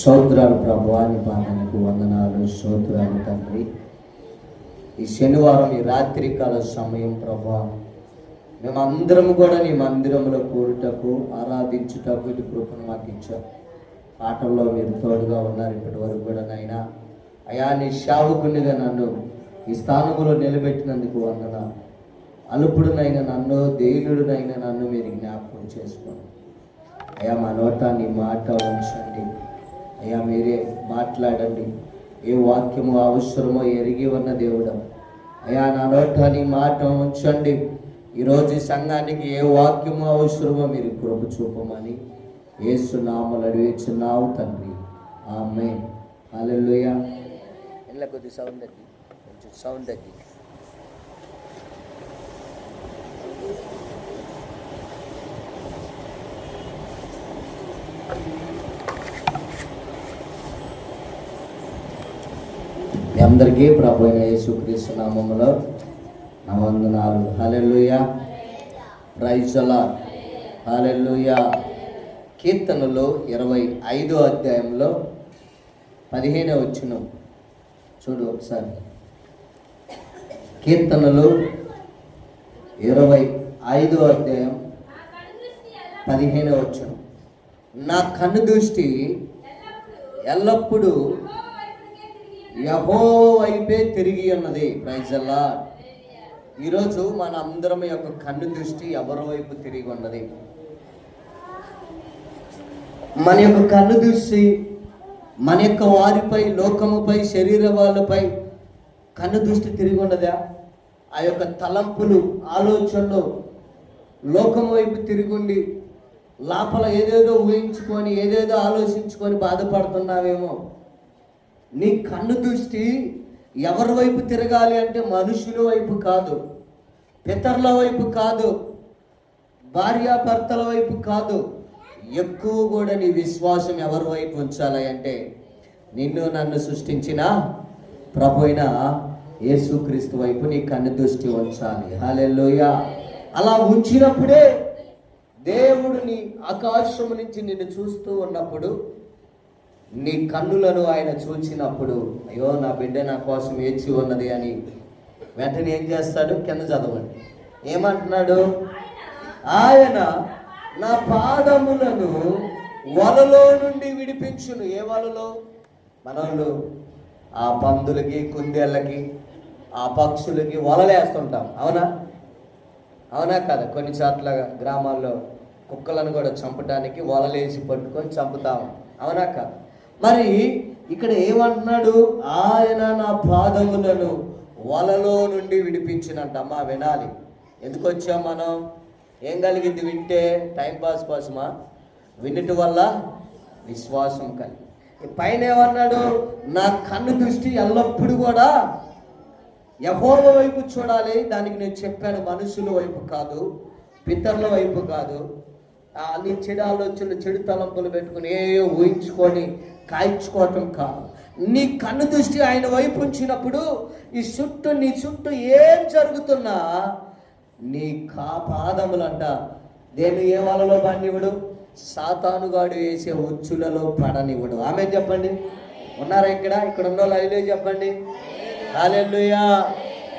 స్తోత్రాలు ప్రభువాని పాదానికి వందనాలు స్తోత్రాలు తండ్రి. ఈ శనివారం ఈ రాత్రికాల సమయం ప్రభా మేమందరం కూడా నీ మందిరంలో కూడుటకు ఆరాధించుటకు ఇటు కృపను మాకు ఇచ్చావు. పాటల్లో మీరు తోడుగా ఉన్నారు ఇప్పటి వరకు కూడా నాయన. అయా నీ శావుకునిగా నన్ను ఈ స్థానంలో నిలబెట్టినందుకు వందన అలుపుడునైనా నన్ను దేవుడునైనా నన్ను మీరు జ్ఞాపకం చేసుకోండి. అయ్యా మా నోట నీ మాట ఉంచండి. అయ్యా మీరే మాట్లాడండి. ఏ వాక్యము అవసరమో ఎరిగి ఉన్న దేవుడు. అయ్యా నా నోట నీ మాట ఉంచండి. ఈరోజు సంఘానికి ఏ వాక్యము అవసరమో మీరు కృప చూపమని ఏసు నామలు అడివేచున్నావు తండ్రి. ఆమె హల్లెలూయ. ఎల్ల కొద్ది సౌండ్ తగ్గి కొంచెం సౌండ్ తగ్గి అందరికీ ప్రభు యేసుక్రీస్తు నామములో నా వందనాలు హల్లెలూయా ప్రైజలా హల్లెలూయా. కీర్తనలో ఇరవై ఐదో అధ్యాయంలో పదిహేనే వచ్చిన చూడు ఒకసారి. కీర్తనలు ఇరవై ఐదో అధ్యాయం పదిహేనే వచ్చిన. నా కన్ను దృష్టి ఎల్లప్పుడూ యహో వైపే తిరిగి ఉన్నది ప్రైజల్లా ఈరోజు మన అందరం యొక్క కన్ను దృష్టి ఎవరి వైపు తిరిగి ఉన్నది? మన యొక్క కన్ను దృష్టి మన యొక్క వారిపై లోకముపై శరీర వాళ్ళపై కన్ను దృష్టి తిరిగి ఉన్నదా? ఆ యొక్క తలంపులు ఆలోచనలు లోకం వైపు తిరిగుండి లోపల ఏదేదో ఊహించుకొని ఏదేదో ఆలోచించుకొని బాధపడుతున్నావేమో నీ కన్ను దృష్టి ఎవరి వైపు తిరగాలి అంటే మనుషుల వైపు కాదు పితరుల వైపు కాదు భార్యాభర్తల వైపు కాదు. ఎక్కువ కూడా నీ విశ్వాసం ఎవరి వైపు ఉంచాలి అంటే నిన్ను నన్ను సృష్టించిన ప్రభు అయిన యేసుక్రీస్తు వైపు నీ కన్ను దృష్టి ఉంచాలి. హాలెల్లోయ. అలా ఉంచినప్పుడే దేవుడిని నీ ఆకాశము నుంచి నిన్ను చూస్తూ ఉన్నప్పుడు నీ కన్నులను ఆయన చూచినప్పుడు అయ్యో నా బిడ్డ నా కోసం ఏడ్చి ఉన్నది అని వెంటనే ఏం చేస్తాడు? కింద చదవండి. ఏమంటున్నాడు? ఆయన నా పాదములను వలలో నుండి విడిపించును. ఏ వలలో? మనోళ్ళు ఆ పందులకి కుందేళ్ళకి ఆ పక్షులకి వలలేస్తుంటాం అవునా? అవునా కదా? కొన్ని చోట్ల గ్రామాల్లో కుక్కలను కూడా చంపడానికి వలలేసి పట్టుకొని చంపుతాం. అవునా కదా? మరి ఇక్కడ ఏమంటున్నాడు? ఆయన నా పాదములను వలలో నుండి విడిపించినట్ట. అమ్మా వినాలి. ఎందుకు వచ్చాం మనం? ఏం కలిగింది వింటే? టైంపాస్ కోసమా? వినటి వల్ల విశ్వాసం కలిగి. పైన ఏమన్నాడు? నా కన్ను దృష్టి ఎల్లప్పుడూ కూడా యహోవ వైపు చూడాలి. దానికి నేను చెప్పాను మనుషుల వైపు కాదు పితరుల వైపు కాదు. అన్ని నీ చెడు ఆలోచనలు చెడు తలంపులు పెట్టుకుని ఏ ఊహించుకొని కాల్చుకోవటం కాదు. నీ కన్ను దృష్టి ఆయన వైపు ఉంచినప్పుడు ఈ చుట్టూ నీ చుట్టూ ఏం జరుగుతున్నా నీ కా పాదములంట దేని ఏ వాళ్ళలో పడినివ్వడు? సాతానుగాడు వేసే ఉచ్చులలో పడనివ్వడు. ఆమె చెప్పండి? ఉన్నారా ఇక్కడ? ఇక్కడ ఉన్న వాళ్ళు చెప్పండి. హాలెల్లుయా.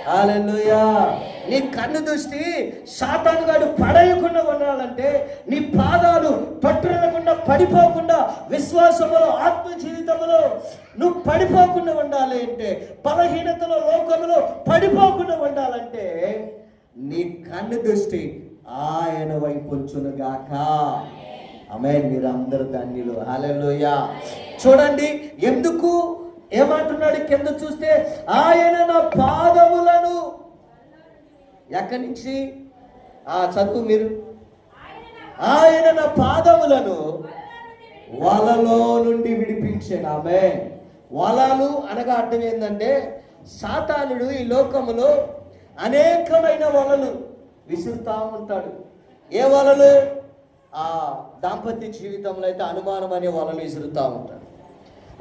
హాలెల్లుయా. నీ కన్ను దృష్టి సాతానుగాడు పడేయకుండా ఉండాలంటే నీ పాదాలు పట్టునకుండా పడిపోకుండా విశ్వాసములో ఆత్మ జీవితంలో నువ్వు పడిపోకుండా ఉండాలి అంటే బలహీనతలో లోకంలో పడిపోకుండా ఉండాలంటే నీ కన్ను దృష్టి ఆయన వైపు ఉంచునుగాక ఆమె మీరు అందరు ధన్యులు. హాలెల్లుయా. చూడండి ఎందుకు ఏమంటున్నాడు? కింద చూస్తే ఆయన నా పాదములను ఎక్కడి నుంచి? ఆ చదువు మీరు? ఆయన నా పాదములను వలలో నుండి విడిపించాడు ఆమె వలలు అనగా అర్థం ఏంటంటే సాతానుడు ఈ లోకములో అనేకమైన వలలు విసురుతా ఉంటాడు. ఏ వలలు? ఆ దాంపత్య జీవితంలో అయితే అనుమానం అనే వలలు విసురుతూ ఉంటాడు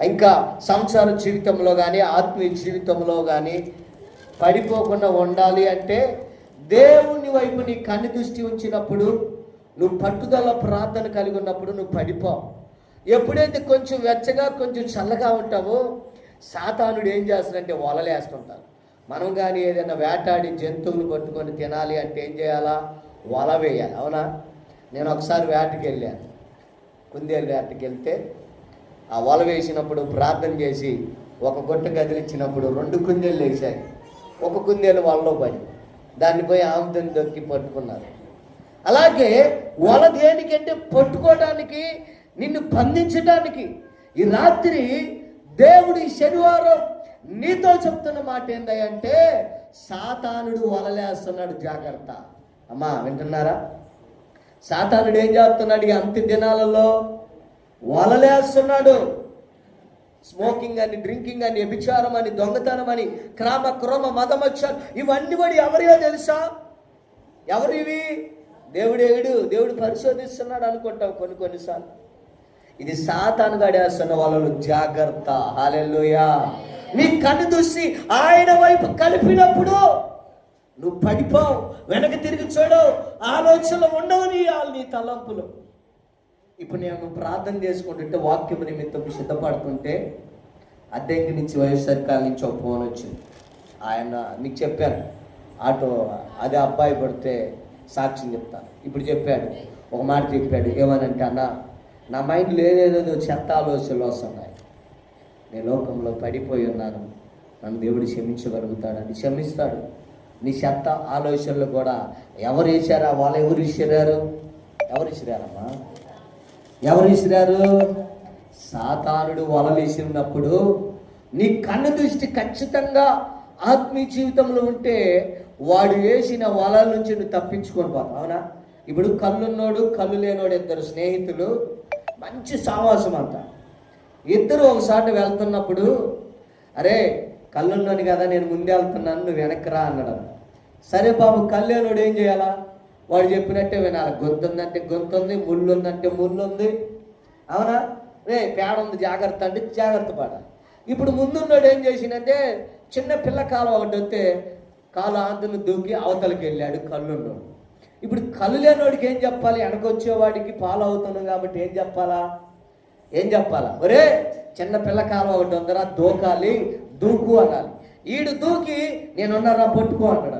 ఇంకా సంసార జీవితంలో కానీ ఆత్మీయ జీవితంలో కానీ పడిపోకుండా ఉండాలి అంటే దేవుని వైపు నీ కన్ను దృష్టి ఉంచినప్పుడు నువ్వు పట్టుదల ప్రార్థన కలిగి ఉన్నప్పుడు నువ్వు పడిపో. ఎప్పుడైతే కొంచెం వెచ్చగా కొంచెం చల్లగా ఉంటావో సాతానుడు ఏం చేస్తాడంటే వలలేస్తుంటాడు. మనం కానీ ఏదైనా వేటాడి జంతువులు పట్టుకొని తినాలి అంటే ఏం చేయాలా? వల వేయాలి అవునా? నేను ఒకసారి వేటకి వెళ్ళాను. కుందేలు వేటకి వెళ్తే ఆ వల వేసినప్పుడు ప్రార్థన చేసి ఒక గుట్ట గదిలిచ్చినప్పుడు రెండు కుందేలు వేసాయి ఒక కుందేలు వలలో పడి దాన్ని పోయి ఆముదని దొక్కి పట్టుకున్నారు. అలాగే వల దేనికంటే పట్టుకోవడానికి నిన్ను బంధించడానికి ఈ రాత్రి దేవుడి శనివారం నీతో చెప్తున్న మాట ఏంటంటే సాతానుడు వలలేస్తున్నాడు జాగ్రత్త. అమ్మా వింటున్నారా? సాతానుడు ఏం చేస్తున్నాడు ఈ అంత్య దినాలలో? వలలేస్తున్నాడు స్మోకింగ్ అని డ్రింకింగ్ అని వ్యభిచారం అని దొంగతనం అని క్రామ క్రోమ మదమక్షాలు ఇవన్నీ వాడి ఎవరియో తెలుసా? ఎవరివి దేవుడు ఏడు దేవుడు పరిశోధిస్తున్నాడు అనుకుంటావు కొన్ని కొన్నిసార్లు. ఇది సాతాను గడేస్తున్న వాళ్ళు జాగ్రత్త. హాలెల్లుయా. నీ కన్ను దూసి ఆయన వైపు కలిపినప్పుడు నువ్వు పడిపోవు వెనక తిరిగి చూడవు ఆలోచనలు ఉండవు నీ నీ తలంపులు. ఇప్పుడు నేను ప్రార్థన చేసుకుంటుంటే వాక్యం నిమిత్తం సిద్ధపడుతుంటే అద్దెంకి నుంచి వైఎస్ఆర్ కాల నుంచి ఒక ఫోన్ వచ్చింది. ఆయన మీకు చెప్పాను ఆటో అదే అబ్బాయి పడితే సాక్ష్యం చెప్తాను. ఇప్పుడు చెప్పాడు ఒక మాట చెప్పాడు ఏమనంటే అన్న నా మైండ్లో ఏదేదో చెత్త ఆలోచనలు వస్తున్నాయి నేను లోకంలో పడిపోయి ఉన్నాను. నన్ను దేవుడు క్షమించగలుగుతాడని క్షమిస్తాడు. నీ చెత్త ఆలోచనలు కూడా ఎవరు వేసారా వాళ్ళు ఎవరు ఇచ్చిరారు ఎవరు ఇచ్చిరారమ్మా ఎవరు ఇసిరారు సాతానుడు వలలేసినప్పుడు నీ కన్ను దృష్టి ఖచ్చితంగా ఆత్మీయ జీవితంలో ఉంటే వాడు వేసిన వలల నుంచి నువ్వు తప్పించుకొని పోతావు అవునా? ఇప్పుడు కళ్ళున్నోడు కళ్ళు లేనోడు ఇద్దరు స్నేహితులు మంచి సావాసం అంట. ఇద్దరు ఒకసారి వెళ్తున్నప్పుడు అరే కళ్ళున్నాను కదా నేను ముందే వెళ్తున్నాను నువ్వు వెనక్కి రా అన్నాడు. సరే బాబు కళ్ళేనోడు ఏం చేయాలా? వాడు చెప్పినట్టే వినాలి. గొంతు ఉందంటే గొంతు ఉంది ముళ్ళు ఉందంటే ముళ్ళు ఉంది అవునా? రే పేడ ఉంది జాగ్రత్త అంటే జాగ్రత్త పడాలి ఇప్పుడు ముందున్నాడు ఏం చేసిందంటే చిన్న పిల్ల కాలం ఒకటి వస్తే కాలు ఆంతను దూకి అవతలకి వెళ్ళాడు కళ్ళున్నోడు. ఇప్పుడు కళ్ళు లేనోడికి ఏం చెప్పాలి? వెనకొచ్చేవాడికి పాలు అవుతున్నాం కాబట్టి ఏం చెప్పాలా? ఏం చెప్పాలా? ఒరే చిన్న పిల్ల కాలం ఒకటి ఉందరా దూకాలి దూకు అనాలి. ఈడు దూకి నేనున్నారా పట్టుకో అన్నాడు.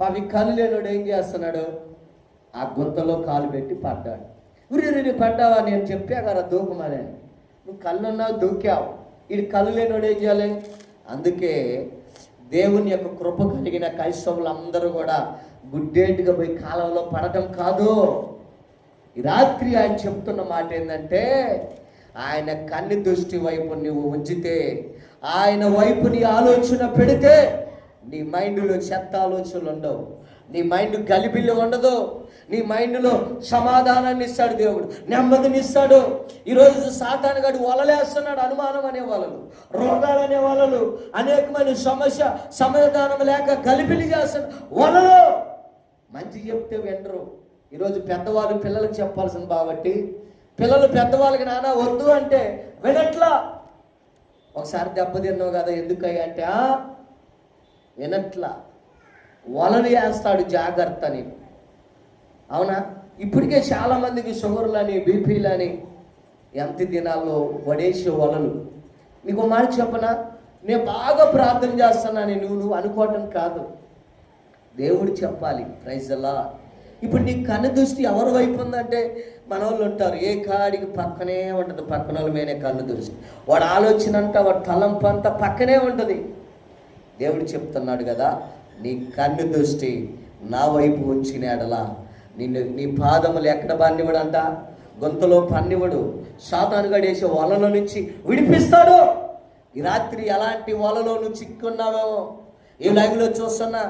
పాపి కళ్ళు లేనోడు ఏం చేస్తున్నాడు? ఆ గుంతలో కాలు పెట్టి పడ్డాడు. ఉరి పడ్డావా నేను చెప్పా కదా దూకమని నువ్వు కళ్ళున్నావు దూకావు. ఇది కళ్ళు లేనోడు ఏం చేయాలి? అందుకే దేవుని యొక్క కృప కలిగిన క్రైస్తవులు అందరూ కూడా గుడ్డేటుగా పోయి కాలంలో పడటం కాదు. ఈ రాత్రి ఆయన చెప్తున్న మాట ఏంటంటే ఆయన కన్ను దృష్టి వైపు నువ్వు ఉంచితే ఆయన వైపు నీ ఆలోచన పెడితే నీ మైండ్లో చెత్త ఆలోచనలు ఉండవు. నీ మైండ్ గలిబిల్లి ఉండదు. నీ మైండ్లో సమాధానాన్ని ఇస్తాడు దేవుడు. నెమ్మదిని ఇస్తాడు. ఈరోజు సాతాను గడు వలలేస్తున్నాడు అనుమానం అనే వలలు రోగాలు అనే వలలు అనేకమైన సమస్య సమాధానం లేక గలిబిలి చేస్తున్నాడు వలలో! మంచి చెప్తే వినరు. ఈరోజు పెద్దవాళ్ళు పిల్లలకు చెప్పాల్సింది కాబట్టి పిల్లలు పెద్దవాళ్ళకి నానా వద్దు అంటే వినట్లా. ఒకసారి దెబ్బతిన్నావు కదా ఎందుకయ్యా అంటే వినట్లా వలలు వేస్తాడు జాగ్రత్త అని అవునా? ఇప్పటికే చాలామందికి షుగర్లని బీపీలని ఎంత దినాల్లో వడేసే వలలు. నీకు మాట చెప్పనా? నేను బాగా ప్రార్థన చేస్తున్నాను నువ్వు నువ్వు అనుకోవటం కాదు. దేవుడు చెప్పాలి ప్రైజ్ అలా ఇప్పుడు నీ కన్ను దృష్టి ఎవరి వైపు ఉందంటే మన వాళ్ళు ఉంటారు. ఏ కాడికి పక్కనే ఉంటుంది పక్కన వాళ్ళ మీదనే కన్ను దృష్టి. వాడు ఆలోచన అంతా వాడు తలంపు అంతా పక్కనే ఉంటుంది. దేవుడు చెప్తున్నాడు కదా నీ కన్ను దృష్టి నా వైపు వచ్చిన ఎడలా. నిన్ను నీ పాదములు ఎక్కడ పన్నివడంట గొంతులో పన్నివడు సాతాను గడేసే వలలో నుంచి విడిపిస్తాడు. ఈ రాత్రి ఎలాంటి వలలో నువ్వు చిక్కున్నావో? ఈ లైవ్లో చూస్తున్నా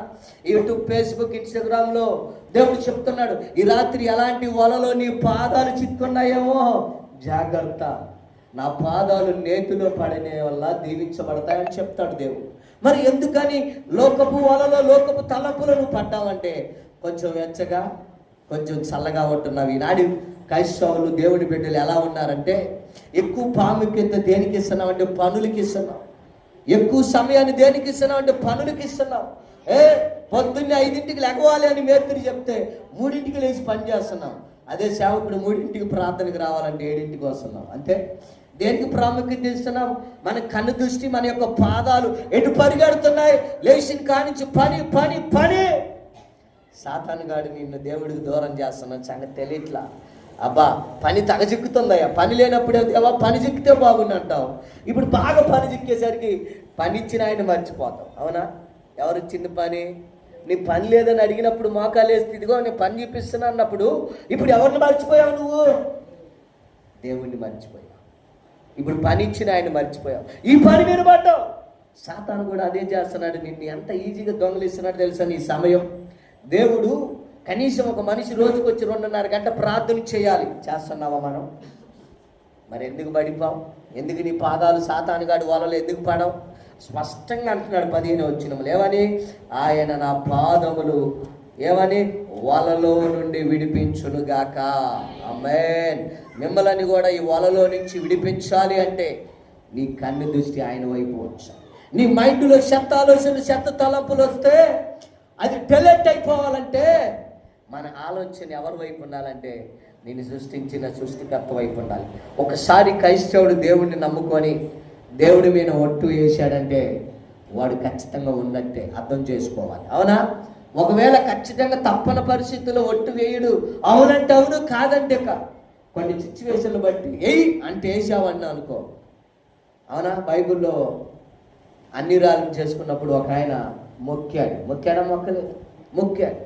యూట్యూబ్ ఫేస్బుక్ ఇన్స్టాగ్రామ్లో దేవుడు చెప్తున్నాడు ఈ రాత్రి ఎలాంటి వలలో నీ పాదాలు చిక్కున్నాయేమో? జాగ్రత్త. నా పాదాలు నేతిలో పడిన వల్ల దీవించబడతాయని చెప్తాడు దేవుడు. మరి ఎందుకని లోకపు వలలో లోకపు తలపులను పడ్డావంటే కొంచెం వెచ్చగా కొంచెం చల్లగా ఉంటున్నావు. ఈనాడు క్రైస్తవులు దేవుడి బిడ్డలు ఎలా ఉన్నారంటే ఎక్కువ ప్రాముఖ్యత దేనికి ఇస్తున్నావు అంటే పనులకి ఇస్తున్నావు. ఎక్కువ సమయాన్ని దేనికి ఇస్తున్నావు అంటే పనులకి ఇస్తున్నావు. ఏ పొద్దున్నే ఐదింటికి లెగవాలి అని మేత్రి చెప్తే మూడింటికి లేచి పని చేస్తున్నాం అదే సేవకుడు మూడింటికి ప్రార్థనకు రావాలంటే ఏడింటికి వస్తున్నాం అంతే? దేనికి ప్రాముఖ్యత ఇస్తున్నాం మన కన్ను దృష్టి మన యొక్క పాదాలు ఎటు పరిగెడుతున్నాయి? లేచిన కానించి పని పని పని. సాతాను గాడు నిన్ను దేవుడికి దూరం చేస్తున్నాను సంగతి తెలియట్లా? అబ్బా పని తగజిక్కుతుందయ్యా. పని లేనప్పుడే దేవా పని చిక్కితే బాగుందంటావు ఇప్పుడు బాగా పని చిక్కేసరికి పని ఇచ్చిన ఆయన మర్చిపోతావు. అవునా? ఎవరు ఇచ్చింది పని? నీ పని లేదని అడిగినప్పుడు మోకాలేసి ఇదిగో నేను పని చూపిస్తున్నా అన్నప్పుడు ఇప్పుడు ఎవరిని మర్చిపోయావు నువ్వు? దేవుణ్ణి మర్చిపోయావు. ఇప్పుడు పని ఇచ్చిన ఆయన మర్చిపోయావు. ఈ పని మీద పడ్డావు సాతాను కూడా అదే చేస్తున్నాడు నిన్ను. ఎంత ఈజీగా దొంగలిస్తున్నాడు తెలుసా నీ సమయం? దేవుడు కనీసం ఒక మనిషి రోజుకు వచ్చి రెండున్నర గంట ప్రార్థన చేయాలి. చేస్తున్నావా మనం? మరి ఎందుకు పడిపోవు? ఎందుకు నీ పాదాలు సాతానుగాడు వలలో ఎందుకు పడవు? స్పష్టంగా అంటున్నాడు పదిహేను వచ్చినములు. ఏమని? ఆయన నా పాదములు. ఏమని? వలలో నుండి విడిపించునుగాక. అమ్మేన్ మిమ్మల్ని కూడా ఈ వలలో నుంచి విడిపించాలి అంటే నీ కన్ను దృష్టి ఆయన వైపు ఉంచాలి నీ మైండ్లో చెత్త ఆలోచనలు చెత్త తలంపులు వస్తే అది డెలెక్ట్ అయిపోవాలంటే మన ఆలోచన ఎవరి వైపు ఉండాలంటే నేను సృష్టించిన సృష్టికర్త వైపు ఉండాలి. ఒకసారి క్రైస్తవుడు దేవుడిని నమ్ముకొని దేవుడి మీద ఒట్టు వేసాడంటే వాడు ఖచ్చితంగా ఉన్నట్టే అర్థం చేసుకోవాలి. అవునా? ఒకవేళ ఖచ్చితంగా తప్పని పరిస్థితుల్లో ఒట్టు వేయడు. అవునంటే అవును కాదంటే కొన్ని సిచ్యువేషన్లు బట్టి ఎయి అంటే వేసావన్నా అనుకో అవునా? బైబిల్లో అన్ని రాళ్ళు చేసుకున్నప్పుడు ఒక ఆయన మొక్కాడు. మొక్కాడా? మొక్కలేదు. మొక్కాడు.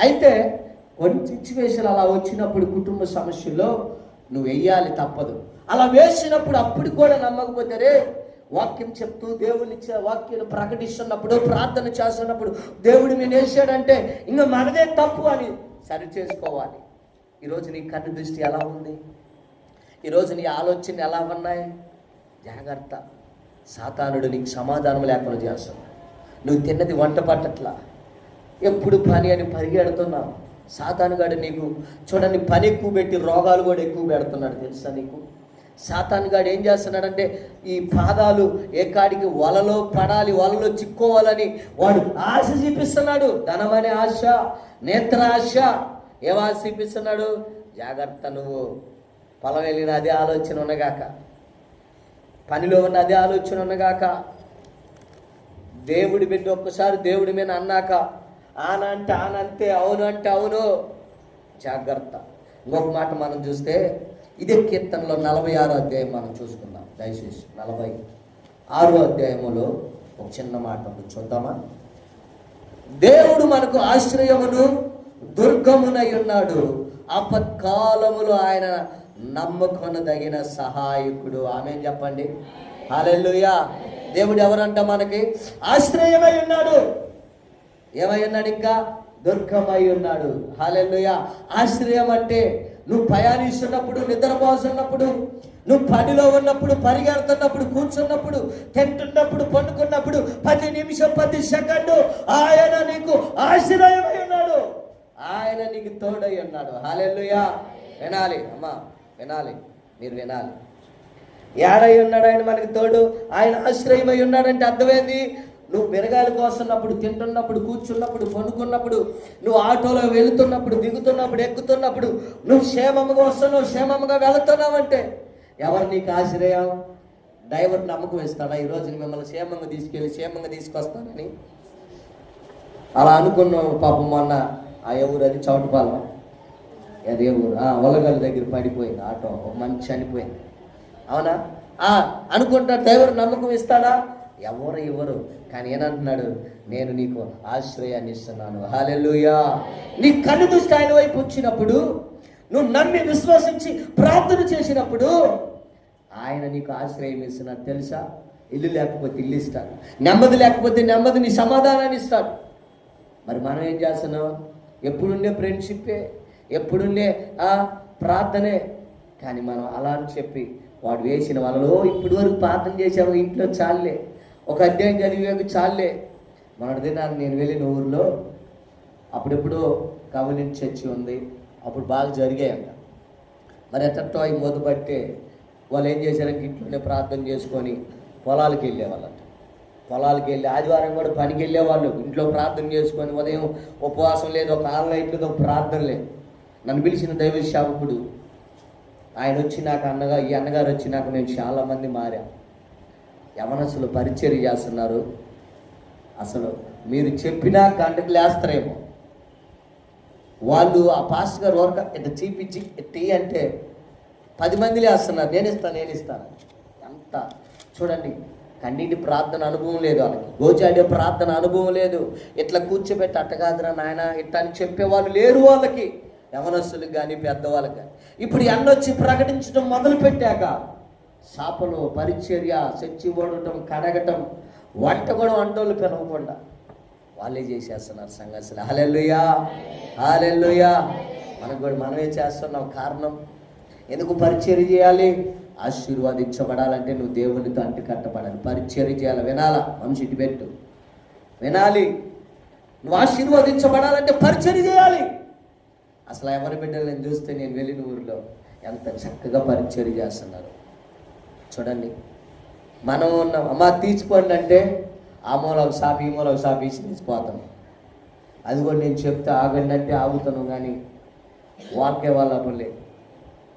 అయితే కొన్ని సిచ్యువేషన్ అలా వచ్చినప్పుడు కుటుంబ సమస్యల్లో నువ్వు వెయ్యాలి తప్పదు. అలా వేసినప్పుడు అప్పుడు కూడా నమ్మకపోతే రే వాక్యం చెప్తూ దేవుని వాక్యం ప్రకటిస్తున్నప్పుడు ప్రార్థన చేస్తున్నప్పుడు దేవుడు నేను వేసాడంటే ఇంకా మనదే తప్పు అని సరి చేసుకోవాలి ఈరోజు నీ కన్ను దృష్టి ఎలా ఉంది? ఈరోజు నీ ఆలోచన ఎలా ఉన్నాయి? జాగ్రత్త. సాతానుడు నీకు సమాధానం లేకుండా చేస్తున్నాడు. నువ్వు తిన్నది వంట పట్టట్లా ఎప్పుడు పని అని పరిగెడుతున్నావు. సాతానుగాడు నీకు చూడండి పని ఎక్కువ పెట్టి రోగాలు కూడా ఎక్కువ పెడుతున్నాడు. తెలుసా నీకు? సాతానుగాడు ఏం చేస్తున్నాడంటే ఈ పాదాలు ఏ కాడికి వలలో పడాలి వలలో చిక్కోవాలని వాడు ఆశ చూపిస్తున్నాడు. ధనమనే ఆశ నేత్ర ఆశ ఏం ఆశ చూపిస్తున్నాడు? జాగ్రత్త నువ్వు. పొలం వెళ్ళిన అదే ఆలోచన ఉన్నగాక. పనిలో ఉన్న అదే ఆలోచన ఉన్నగాక. దేవుడి బిడ్డ ఒక్కసారి దేవుడి మీద అన్నాక ఆనంటే ఆనంతే అవును అంటే అవును. జాగ్రత్త. ఇంకొక మాట మనం చూస్తే ఇదే కీర్తనలో నలభై ఆరో అధ్యాయం మనం చూసుకుందాం. దయచేసి నలభై ఆరో అధ్యాయములో ఒక చిన్న మాట చూద్దామా? దేవుడు మనకు ఆశ్రయమును దుర్గమునై ఉన్నాడు. ఆపత్కాలములో ఆయన నమ్మకొనదగిన సహాయకుడు. ఆమె చెప్పండి. హాలెల్లుయా. దేవుడు ఎవరంట మనకి? ఆశ్రయమై ఉన్నాడు. ఏమై ఉన్నాడు ఇంకా? దుర్గమై ఉన్నాడు. హాలెల్లుయా. ఆశ్రయం అంటే నువ్వు ప్రయాణిస్తున్నప్పుడు నిద్రపోతున్నప్పుడు నువ్వు పనిలో ఉన్నప్పుడు పరిగెడుతున్నప్పుడు కూర్చున్నప్పుడు తింటున్నప్పుడు పండుకున్నప్పుడు పది నిమిషం పది సెకండు ఆయన నీకు ఆశ్రయమై ఉన్నాడు. ఆయన నీకు తోడై ఉన్నాడు. హాలెల్లుయా. వినాలి. అమ్మా వినాలి. మీరు వినాలి. ఏడై ఉన్నాడు ఆయన మనకి తోడు. ఆయన ఆశ్రయమై ఉన్నాడంటే అర్థమైంది. నువ్వు మిరగాయలు కోస్తున్నప్పుడు తింటున్నప్పుడు కూర్చున్నప్పుడు పనుకున్నప్పుడు నువ్వు ఆటోలో వెళుతున్నప్పుడు దిగుతున్నప్పుడు ఎక్కుతున్నప్పుడు నువ్వు క్షేమంగా వస్తున్నావు క్షేమంగా వెళుతున్నావంటే ఎవరు నీకు ఆశ్రయం? డ్రైవర్ నమ్మకం ఇస్తాడా ఈరోజు మిమ్మల్ని క్షేమంగా తీసుకెళ్ళి క్షేమంగా తీసుకొస్తానని. అలా అనుకున్నావు పాపం మొన్న ఆ ఎవరు అది చౌటపాలెం. అదే ఎవరు ఒలగల దగ్గర పడిపోయింది ఆటో. మంచి చనిపోయింది. అవునా? అనుకుంటా డ్రైవర్ నమ్మకం ఇస్తాడా? ఎవరు ఇవ్వరు. కానీ ఏనంటున్నాడు? నేను నీకు ఆశ్రయాన్ని ఇస్తున్నాను. హాలెలుయా నీ కన్ను దృష్టి ఆయన వైపు వచ్చినప్పుడు నువ్వు నమ్మి విశ్వసించి ప్రార్థన చేసినప్పుడు ఆయన నీకు ఆశ్రయం ఇస్తున్నాడు తెలుసా? ఇల్లు లేకపోతే ఇల్లు ఇస్తాడు. నెమ్మది లేకపోతే నెమ్మది నీ సమాధానాన్ని ఇస్తాడు. మరి మనం ఏం చేస్తున్నాం? ఎప్పుడుండే ఫ్రెండ్షిప్పే ఎప్పుడుండే ప్రార్థనే. కానీ మనం అలా అని చెప్పి వాడు వేసిన వాళ్ళలో ఇప్పటివరకు ప్రార్థన చేసాము ఇంట్లో చాలే ఒక అధ్యాయం చదివేకు చాలే మొన్నటి దినాన్ని నేను వెళ్ళిన ఊరిలో అప్పుడెప్పుడో కమ్యూనిటీ చర్చి ఉంది. అప్పుడు బాగా జరిగాయంట. మరి ఎట్టో అవి మొదలుపట్టే వాళ్ళు ఏం చేశారంటే ఇంట్లోనే ప్రార్థన చేసుకొని పొలాలకు వెళ్ళేవాళ్ళంట. పొలాలకు వెళ్ళి ఆదివారం కూడా పనికి వెళ్ళేవాళ్ళు. ఇంట్లో ప్రార్థన చేసుకొని ఉదయం ఉపవాసం లేదు ఒక ఆన్లైన్ లేదు ఒక ప్రార్థన లేదు. నన్ను పిలిచిన దైవ శాపకుడు ఆయన వచ్చి నాకు అన్నగా ఈ అన్నగారు వచ్చి నాకు మేము చాలామంది మారాం యవనసులు పరిచయం చేస్తున్నారు. అసలు మీరు చెప్పినా గంటకు లేస్తారేమో. వాళ్ళు ఆ పాస్టర్ గారు వర్క ఇట్లా చీపించి టీ అంటే పది మంది లేస్తున్నారు. నేను ఇస్తాను నేను ఇస్తాను ఎంత? చూడండి కన్నీటి ప్రార్థన అనుభవం లేదు వాళ్ళకి. గోచాడే ప్రార్థన అనుభవం లేదు. ఇట్లా కూర్చోబెట్టి అట్టగాదురా నాయన ఇట్లా అని చెప్పేవాళ్ళు లేరు వాళ్ళకి. యవనస్తులకు కానీ పెద్దవాళ్ళకి కానీ ఇప్పుడు ఎండ వచ్చి ప్రకటించడం మొదలు పెట్టాక శాపలు పరిచర్య చచ్చి ఓడటం కడగటం వంట కూడా వంటోళ్ళు పిలవకుండా వాళ్ళే చేసేస్తున్నారు సంగతులు హాలెల్లుయా! హాలెల్లుయా! మనకు కూడా మనమే చేస్తున్నాం కారణం. ఎందుకు పరిచర్య చేయాలి? ఆశీర్వాదించబడాలంటే నువ్వు దేవునితో అంటి కట్టబడాలి పరిచర్య చేయాలి. వినాలా? మనిషి ఇటు పెట్టు. వినాలి. నువ్వు ఆశీర్వదించబడాలంటే పరిచర్య చేయాలి. అసలు ఎవరి బిడ్డలు నేను చూస్తే నేను వెళ్ళిన ఊరిలో ఎంత చక్కగా పరిచర్య చేస్తున్నారు. చూడండి. మనం ఉన్న అమ్మ తీర్చిపోండి అంటే ఆ మూల ఒక షాప్ ఈ మూల షాప్ ఇచ్చి తీసిపోతాం. అది కూడా నేను చెప్తే ఆగండి అంటే ఆగుతాను కానీ వాళ్ళకే వాళ్ళ అవ్వలే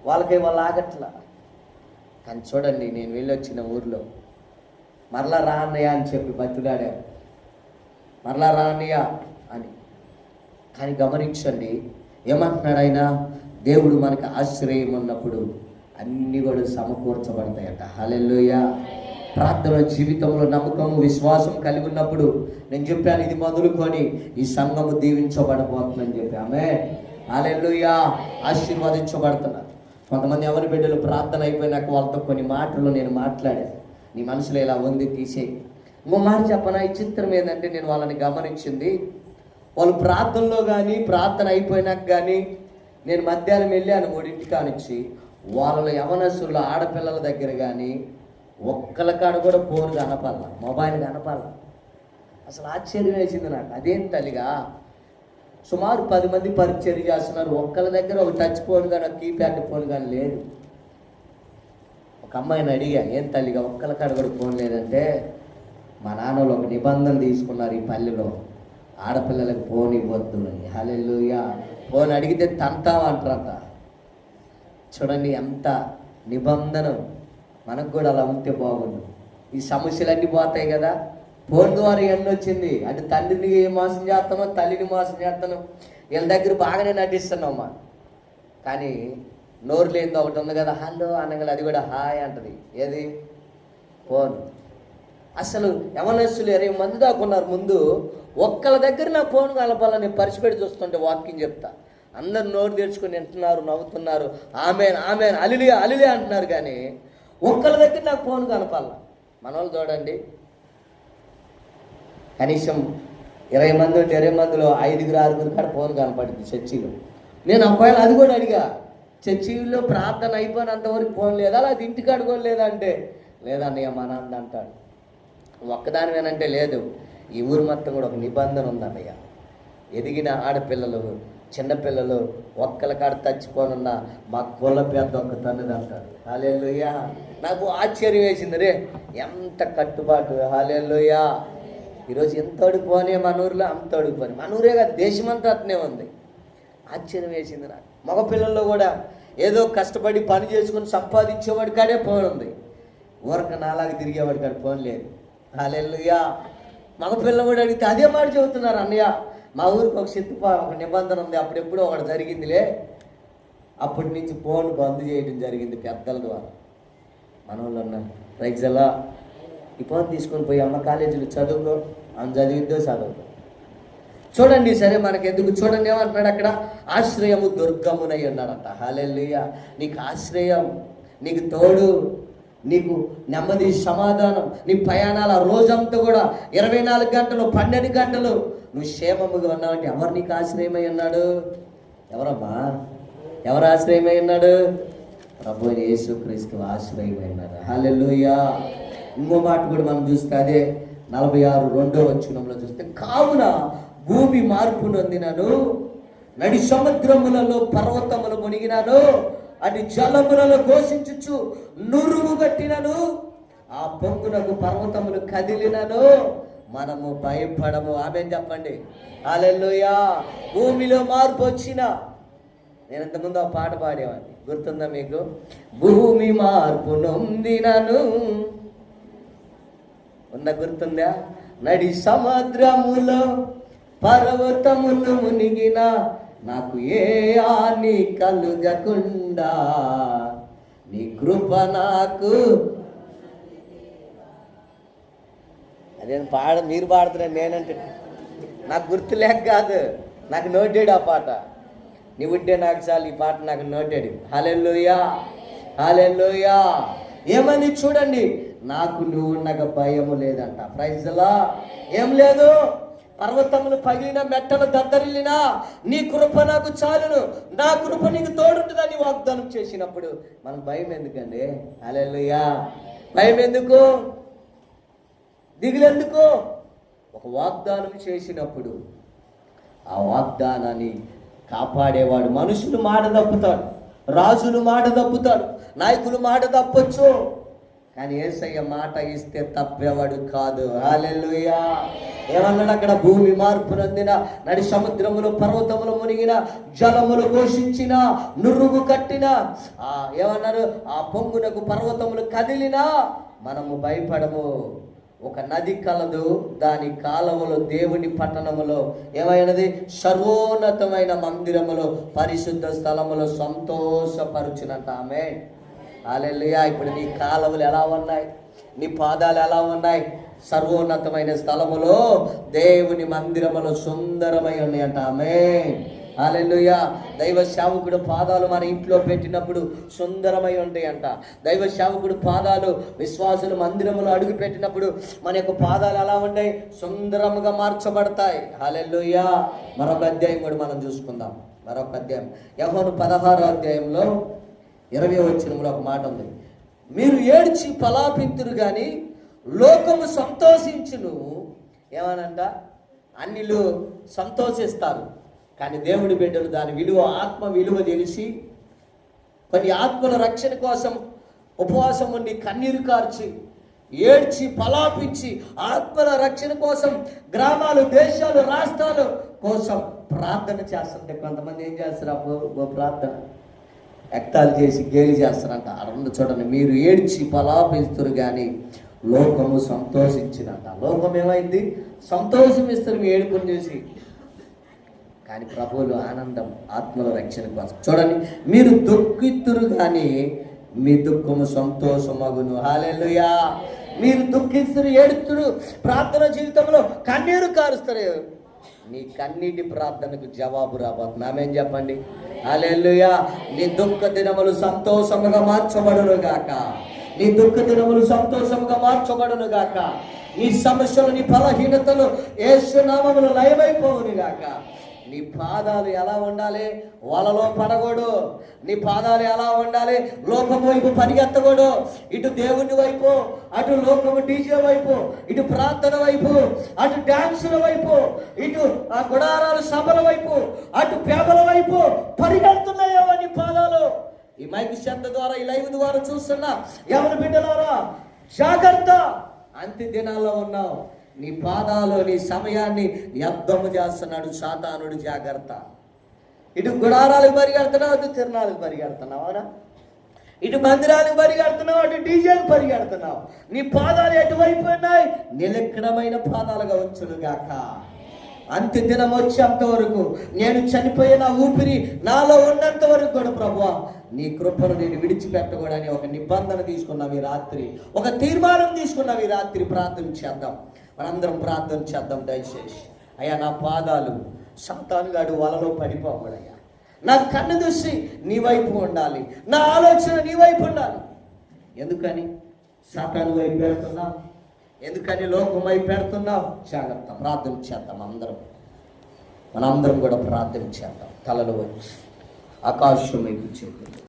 వాళ్ళకే వాళ్ళు ఆగట్లా. కానీ చూడండి నేను వెళ్ళి వచ్చిన ఊర్లో మరలా రా అన్నయ్య అని చెప్పి బతులాడారు. మరలా రా అన్నయ్య అని. కానీ గమనించండి ఏమంటున్నాడు ఆయన? దేవుడు మనకు ఆశ్రయం ఉన్నప్పుడు అన్నీ కూడా సమకూర్చబడతాయట. హలెల్లుయ. ప్రార్థన జీవితంలో నమ్మకము విశ్వాసం కలిగి ఉన్నప్పుడు నేను చెప్పాను ఇది మొదలుకొని ఈ సంఘము దీవించబడబోతుందని చెప్పి. ఆమె హలెల్లుయ. ఆశీర్వదించబడుతున్నారు. కొంతమంది ఎవరి బిడ్డలు ప్రార్థన అయిపోయినాక వాళ్ళతో కొన్ని మాటలు నేను మాట్లాడాను. నీ మనసులో ఇలా ఉంది తీసే ఇంకో మాట చెప్పనా? ఈ చిత్రం ఏంటంటే నేను వాళ్ళని గమనించింది. వాళ్ళు ప్రార్థనలో కానీ ప్రార్థన అయిపోయినాక కానీ నేను మధ్యాహ్నం వెళ్ళాను మూడింటి కానిచ్చి వాళ్ళ యవనస్తుల ఆడపిల్లల దగ్గర కానీ ఒక్కల కాడ కూడా ఫోన్ కనపాల మొబైల్ కనపాల అసలు ఆశ్చర్యం వేసింది నాకు. అదేం తల్లిగా? సుమారు పది మంది పరిచయం చేస్తున్నారు. ఒక్కల దగ్గర ఒక టచ్ ఫోన్ కానీ ఒక కీప్యాడ్ ఫోన్ కానీ లేదు. ఒక అమ్మాయిని అడిగా ఏం తల్లిగా ఒక్కల కాడ కూడా ఫోన్ లేదంటే మా నాన్నలు ఒక నిబంధన తీసుకున్నారు ఈ పల్లెలో. ఆడపిల్లలకు ఫోన్ ఇవ్వద్దు అని. హలెల్లుయా. ఫోన్ అడిగితే తంతామంటారంట చూడండి ఎంత నిబంధన మనకు కూడా అలా ఉంటే బాగుండు. ఈ సమస్యలన్నీ పోతాయి కదా. ఫోన్ ద్వారా ఎన్ని వచ్చింది. అంటే తండ్రిని మోసం చేస్తానో తల్లిని మోసం చేస్తాను వీళ్ళ దగ్గర బాగానే నటిస్తున్నామ్మా కానీ నోరు లేనిది ఒకటి ఉంది కదా. హలో అనగల అది కూడా హాయ్ అంటది. ఏది? ఫోన్. అసలు యవనస్తులు ఇరవై మంది దాకా ఉన్నారు. ముందు ఒక్కళ్ళ దగ్గర నా ఫోన్ కలపాలని పరిచిపెట్టి చూస్తుంటే వాకింగ్ చెప్తా. అందరు నోరు తెరుచుకొని వింటున్నారు నవ్వుతున్నారు. ఆమె ఆమె అలిలి అలిలి అంటున్నారు కానీ ఒక్కరి దగ్గర నాకు ఫోన్ కనపాల మన వాళ్ళు చూడండి. కనీసం ఇరవై మంది ఉంటే ఇరవై మందిలో ఐదుగురు ఆరుగురు కాడ ఫోన్ కనపడింది చర్చిలో. నేను ఒకవేళ అది కూడా అడిగా చర్చిలో ప్రార్థన అయిపోయినంతవరకు ఫోన్ లేదా? అది ఇంటికాడ కూడా లేదంటే అంటే లేదన్నయ్య మా నాన్న అంటాడు. ఒక్కదానివేనంటే లేదు. ఈ ఊరు మొత్తం కూడా ఒక నిబంధన ఉందన్నయ్య. ఎదిగిన ఆడపిల్లలు చిన్నపిల్లలు ఒక్కల కాడ తచ్చిపోనున్న మా కుల పెద్ద ఒక్క తండ్రి అంటారు. హాలేలుయ్యా నాకు ఆశ్చర్యం వేసింది రే ఎంత కట్టుబాటు. హాలేలుయ్యా ఈరోజు ఎంత అడుగుపోనే మన ఊరిలో అంత అడుగుపోని. మన ఊరే కాదు దేశమంతా అట్నే ఉంది. ఆశ్చర్యం వేసింది నాకు. మగపిల్లల్లో కూడా ఏదో కష్టపడి పని చేసుకుని సంపాదించేవాడి కాడే ఫోన్ ఉంది. ఊరక నాలాగా తిరిగేవాడి కాడ ఫోన్ లేదు. హాలేలుయ్యా మగపిల్ల కూడా అడిగితే అదే మాట చెబుతున్నారు అన్నయ్య. మా ఊరికి ఒక సిత్తు ఒక నిబంధన ఉంది. అప్పుడెప్పుడో ఒకటి జరిగిందిలే. అప్పటి నుంచి ఫోన్ బంద్ చేయడం జరిగింది పెద్దల ద్వారా మన వాళ్ళు అన్నారు రైజలా ఈ ఫోన్ తీసుకొని పోయి అమ్మ కాలేజీలో చదువుకో. ఆమె చదివిద్దో చదువుకో చూడండి సరే మనకి ఎందుకు చూడండి ఏమంటున్నాడు అక్కడ? ఆశ్రయము దుర్గమునై ఉన్నాడంట హాలెల్లుయ. నీకు ఆశ్రయం నీకు తోడు నీకు నెమ్మది సమాధానం నీ ప్రయాణాల రోజంతా కూడా ఇరవై నాలుగు గంటలు పన్నెండు గంటలు నువ్వు క్షేమముగా ఉన్నావంటే ఎవరు నీకు ఆశ్రయమై ఉన్నాడు? ఎవరమ్మా ఎవరు ఆశ్రయమై ఉన్నాడు? ప్రభు అయిన యేసుక్రీస్తు ఆశ్రయమై ఉన్నాడు. హాలెల్లుయా. ఇంకో మాట కూడా మనం చూస్తే అదే నలభై ఆరు రెండో వచ్చినంలో చూస్తే కావున భూమి మార్పు నొందినను నడి సముద్రములలో పర్వతములు మునిగినాను అది జలములలో ఘోషించుచు నురుగు కట్టినను ఆ పొంగునకు పర్వతములు కదిలినను మనము భయపడము. ఆమె చెప్పండి. అలెల్లుయా భూమిలో మార్పు వచ్చిన. నేను ఇంతకుముందు ఆ పాట పాడేవాడిని. గుర్తుందా మీకు? భూమి మార్పు నొందినను ఉన్న గుర్తుందా? నడి సముద్రములో పర్వతములు మునిగిన. నాకు ఏ ఆని కలుగకుండా. నీ కృప నాకు అదేం పాడ మీరు పాడుతున్నారు నేనంటే నాకు గుర్తు లేక కాదు. నాకు నోటెడ్ ఆ పాట. నీవుడ్డే నాకు చాలు ఈ పాట నాకు నోటెడ్. హాలెల్లోయా హాలెల్లోయా. ఏమని చూడండి. నాకు నువ్వు నాకు భయము లేదంట. ప్రైజ్లా ఏం లేదు. పర్వతములు పగిలిన మెట్టలు దద్దరిల్లినా నీ కృప నాకు చాలును. నా కృప నీకు తోడుంటుందని వాగ్దానం చేసినప్పుడు. మనం భయం ఎందుకండి? హాలెల్లుయా. భయం ఎందుకు? దిగులెందుకో? ఒక వాగ్దానం చేసినప్పుడు ఆ వాగ్దానాన్ని కాపాడేవాడు మనుషులు మాట తప్పుతాడు రాజులు మాట తప్పుతాడు నాయకులు మాట తప్పొచ్చు. కానీ ఏసయ్య మాట ఇస్తే తప్పేవాడు కాదు. హాలెల్లుయా. ఏమన్నాడు అక్కడ? భూమి మార్పు నందిన నడి సముద్రములు పర్వతములు మునిగిన జలములు ఘోషించిన నురుగు కట్టిన ఆ ఏమన్నారు? ఆ పొంగునకు పర్వతములు కదిలినా మనము భయపడము. ఒక నది కలదు దాని కాలములో దేవుని పట్టణములో ఏమైనది? సర్వోన్నతమైన మందిరములో పరిశుద్ధ స్థలములో సంతోషపరుచునంట. ఆమె అలెలుయా ఇప్పుడు నీ కాలములు ఎలా ఉన్నాయి? నీ పాదాలు ఎలా ఉన్నాయి? సర్వోన్నతమైన స్థలములో దేవుని మందిరములో సుందరమై ఉన్నాయంట. ఆమె అలెలుయా దైవ సేవకుడు పాదాలు మన ఇంట్లో పెట్టినప్పుడు సుందరమై ఉంటాయంట. దైవ సేవకుడు పాదాలు విశ్వాసులు మందిరంలో అడుగు పెట్టినప్పుడు మన యొక్క పాదాలు ఎలా ఉంటాయి సుందరముగా మార్చబడతాయి. హాలెల్లుయ్యా మరొక అధ్యాయం కూడా మనం చూసుకుందాం. మరొక అధ్యాయం. యహోను పదహారో అధ్యాయంలో ఇరవై వచ్చినప్పుడు ఒక మాట ఉంది. మీరు ఏడ్చి పలాపింతురు కానీ లోకము సంతోషించును. ఏమనంట? అన్నిలు సంతోషిస్తారు. కానీ దేవుడి బిడ్డలు దాని విలువ ఆత్మ విలువ తెలిసి కొన్ని ఆత్మల రక్షణ కోసం ఉపవాసం ఉండి కన్నీరు కార్చి ఏడ్చి పలాపించి ఆత్మల రక్షణ కోసం గ్రామాలు దేశాలు రాష్ట్రాలు కోసం ప్రార్థన చేస్తుంటే కొంతమంది ఏం చేస్తారు? ప్రార్థన. ఎక్తాలు చేసి గేలి చేస్తారంట. అరండు చూడండి మీరు ఏడ్చి పలాపిస్తారు కానీ లోకము సంతోషించినంట లోకం ఏమైంది? సంతోషం ఇస్తారు మీ ఏడుకొని చేసి. కానీ ప్రభువులు ఆనందం ఆత్మల రక్షణ కోసం. చూడండి మీరు దుఃఖిత్తురు కానీ మీ దుఃఖము సంతోషమగును. హాలెలుయా మీరు దుఃఖిస్తురు ఏడుతురు ప్రార్థన జీవితంలో కన్నీరు కారుస్తారు. నీ కన్నీటి ప్రార్థనకు జవాబు రాబోతుంది. ఆమెం చెప్పండి? అలెల్లుయా నీ దుఃఖ దినములు సంతోషముగా మార్చబడును గాక. నీ దుఃఖ దినములు సంతోషముగా మార్చబడును గాక. నీ సమస్యలు నీ బలహీనతలు ఏసునామములు లయమైపోవును గాక. నీ పాదాలు ఎలా ఉండాలి? వలలో పడకూడదు. నీ పాదాలు ఎలా ఉండాలి? లోకము వైపు పరిగెత్తకూడదు. ఇటు దేవుని వైపు అటు లోకము డీజే వైపు ఇటు ప్రార్థన వైపు అటు డాన్సుల వైపు ఇటు ఆ గుడారాల సభల వైపు అటు పేపల వైపు పరిగెడుతున్నాయో నీ పాదాలు. ఈ మైక్ శబ్ద ద్వారా ఈ లైవ్ ద్వారా చూస్తున్నా. ఎవరి బిడ్డలారా? జాగ్రత్త. అంత్య దినాల్లో ఉన్నావు. నీ పాదాలు నీ సమయాన్ని వ్యర్థము చేస్తున్నాడు సాతానుడు జాగ్రత్త. ఇటు గుడారాలకు పరిగెడుతున్నావు అటు తిరణాలకు పరిగెడుతున్నావు అవునా? ఇటు మందిరాలకు పరిగెడుతున్నావు అటు డీజేలకు పరిగెడుతున్నావు. నీ పాదాలు ఎటువైపు ఉన్నాయి? నిలక్కడమైన పాదాలుగా వచ్చును అంత్య దినం వచ్చేంత వరకు నేను చనిపోయే నా ఊపిరి నాలో ఉన్నంత వరకు కూడా ప్రభు నీ కృపను నేను విడిచిపెట్టకూడని ఒక నిబంధన తీసుకున్నావు ఈ రాత్రి. ఒక తీర్మానం తీసుకున్నావు ఈ రాత్రి. ప్రార్థన చేద్దాం. మనందరం ప్రార్థన చేద్దాం దయచేసి. అయ్యా నా పాదాలు సంతానుగాడు వలలో పడిపోవడయ్యా నా కన్ను దృష్టి నీ వైపు ఉండాలి. నా ఆలోచన నీ వైపు ఉండాలి. ఎందుకని? సాతాను వైపు పెడుతున్నావు. ఎందుకని? లోకం వైపు పెడుతున్నావు. జాగ్రత్త ప్రార్థన చేద్దాం అందరం. మనందరం కూడా ప్రార్థన చేద్దాం. తలలో వచ్చి ఆకాశం వైపు చేద్దాం